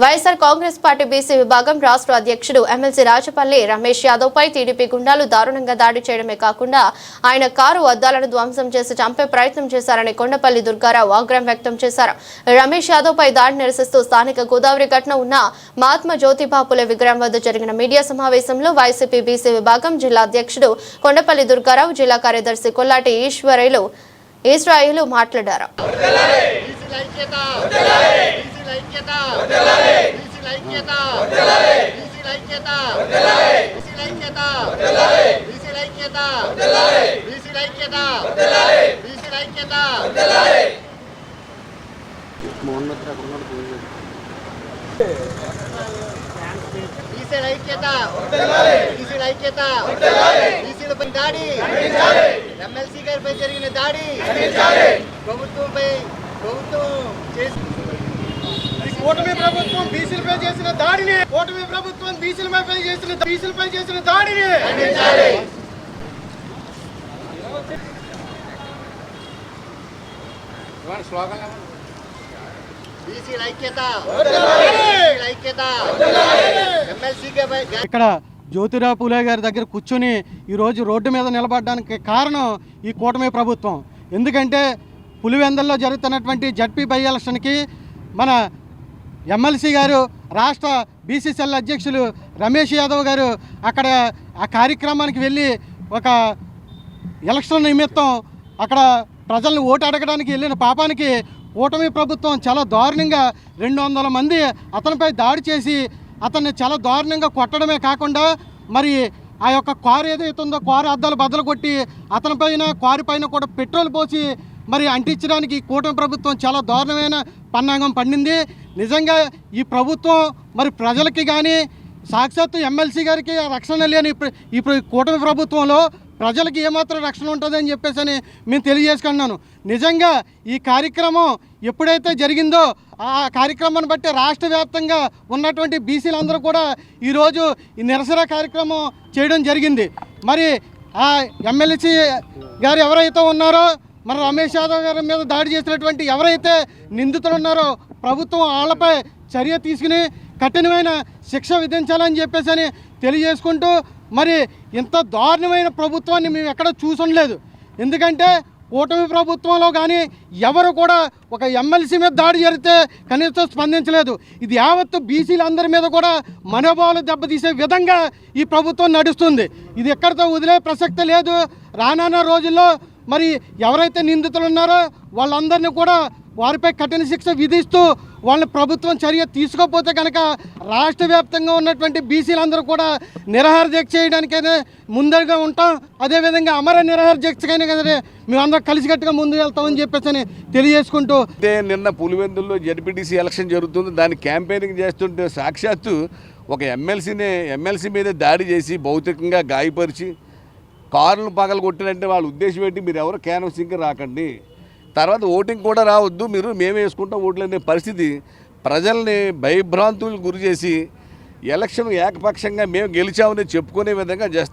YSR Congress party BC విభాగం రాష్ట్ర అధ్యక్షుడు ఎమ్మెల్సీ రాజపల్లి రమేష్ యాదవ్ పై టీడీపీ గుండాలు దారుణంగా దాడి చేయడమే కాకుండా ఆయన కారు అద్దాలను ధ్వంసం చేసి చంపే ప్రయత్నం చేశారని కొండపల్లి దుర్గారావు ఆగ్రహం వ్యక్తం చేశారు. రమేష్ యాదవ్ పై దాడి నిరసిస్తూ స్థానిక గోదావరి ఘటన ఉన్న మహాత్మా జ్యోతిబాపుల విగ్రహం వద్ద జరిగిన మీడియా సమావేశంలో వైసీపీ బీసీ విభాగం జిల్లా అధ్యక్షుడు కొండపల్లి దుర్గారావు జిల్లా కార్యదర్శి కొల్లాటి ఈశ్వరయ్యలు ఇస్రాయిలు మాట్లాడారు. దాడి ఎమ్మెల్సీ గారిపై జరిగిన దాడి ప్రభుత్వంపై ప్రభుత్వం చేసి కూటమి ప్రభుత్వం బీసీలపై దాడిని కూటమి ప్రభుత్వం బీసీలపై చేసిన బీసీలపై చేసిన దాడిని. ఇక్కడ జ్యోతిరావు పూలే గారి దగ్గర కూర్చొని ఈరోజు రోడ్డు మీద నిలబడడానికి కారణం ఈ కూటమి ప్రభుత్వం. ఎందుకంటే పులివెందల్లో జరుగుతున్నటువంటి జడ్పీ బై ఎలక్షన్కి మన ఎమ్మెల్సీ గారు రాష్ట్ర బీసీసీఎల్ అధ్యక్షులు రమేష్ యాదవ్ గారు అక్కడ ఆ కార్యక్రమానికి వెళ్ళి ఒక ఎలక్షన్ నిమిత్తం అక్కడ ప్రజల్ని ఓటు అడగడానికి వెళ్ళిన పాపానికి కూటమి ప్రభుత్వం చాలా దారుణంగా రెండు వందల మంది అతనిపై దాడి చేసి అతన్ని చాలా దారుణంగా కొట్టడమే కాకుండా మరి ఆ యొక్క కారు ఏదైతే ఉందో కారు అద్దాలు బద్దలు కొట్టి అతనిపైన కారు పైన కూడా పెట్రోల్ పోసి మరి అంటించడానికి కూటమి ప్రభుత్వం చాలా దారుణమైన పన్నాగం పండింది. నిజంగా ఈ ప్రభుత్వం మరి ప్రజలకి కానీ సాక్షాత్తు ఎమ్మెల్సీ గారికి రక్షణ లేని ఇప్పుడు కూటమి ప్రభుత్వంలో ప్రజలకి ఏమాత్రం రక్షణ ఉంటుందని చెప్పేసి అని మేము తెలియజేసుకున్నాను నిజంగా ఈ కార్యక్రమం ఎప్పుడైతే జరిగిందో ఆ కార్యక్రమాన్ని బట్టి రాష్ట్ర వ్యాప్తంగా ఉన్నటువంటి బీసీలందరూ కూడా ఈరోజు ఈ నిరసన కార్యక్రమం చేయడం జరిగింది. మరి ఆ ఎమ్మెల్సీ గారు ఎవరైతే ఉన్నారో మన రమేష్ యాదవ్ గారి మీద దాడి చేసినటువంటి ఎవరైతే నిందితులు ఉన్నారో ప్రభుత్వం వాళ్ళపై చర్య తీసుకుని కఠినమైన శిక్ష విధించాలని చెప్పేసి అని తెలియజేసుకుంటూ మరి ఇంత దారుణమైన ప్రభుత్వాన్ని మేము ఎక్కడ చూసుండలేదు. ఎందుకంటే కూటమి ప్రభుత్వంలో కానీ ఎవరు కూడా ఒక ఎమ్మెల్సీ మీద దాడి జరిగితే కనీసం స్పందించలేదు. ఇది యావత్తు బీసీలందరి మీద కూడా మనోభావాలు దెబ్బతీసే విధంగా ఈ ప్రభుత్వం నడుస్తుంది. ఇది ఎక్కడితో వదిలే ప్రసక్తి లేదు. రానున్న రోజుల్లో మరి ఎవరైతే నిందితులు ఉన్నారో వాళ్ళందరినీ కూడా వారిపై కఠిన శిక్ష విధిస్తూ వాళ్ళని ప్రభుత్వం చర్య తీసుకోకపోతే కనుక రాష్ట్ర వ్యాప్తంగా ఉన్నటువంటి బీసీలందరూ కూడా నిరాహార దీక్ష చేయడానికైనా ముందరగా ఉంటాం. అదేవిధంగా అమర నిరాహార దీక్షకైనా కదా మేమందరం కలిసికట్టుగా ముందు వెళ్తామని చెప్పేసి అని తెలియజేసుకుంటూ అయితే నిన్న పులివెందుల్లో జడ్పీటీసీ ఎలక్షన్ జరుగుతుంది. దాన్ని క్యాంపెయినింగ్ చేస్తుంటే సాక్షాత్తు ఒక ఎమ్మెల్సీని ఎమ్మెల్సీ మీద దాడి చేసి భౌతికంగా గాయపరిచి కార్లు పగలు కొట్టినంటే వాళ్ళ ఉద్దేశం ఏంటి? మీరు ఎవరు క్యాన్వసింగ్కి రాకండి. తర్వాత ఓటింగ్ కూడా రావద్దు. మీరు మేమే వేసుకుంటాం ఓట్లు అనే పరిస్థితి. ప్రజల్ని భయభ్రాంతులు గురి చేసి ఎలక్షన్ ఏకపక్షంగా మేము గెలిచామని చెప్పుకునే విధంగా చేస్తాం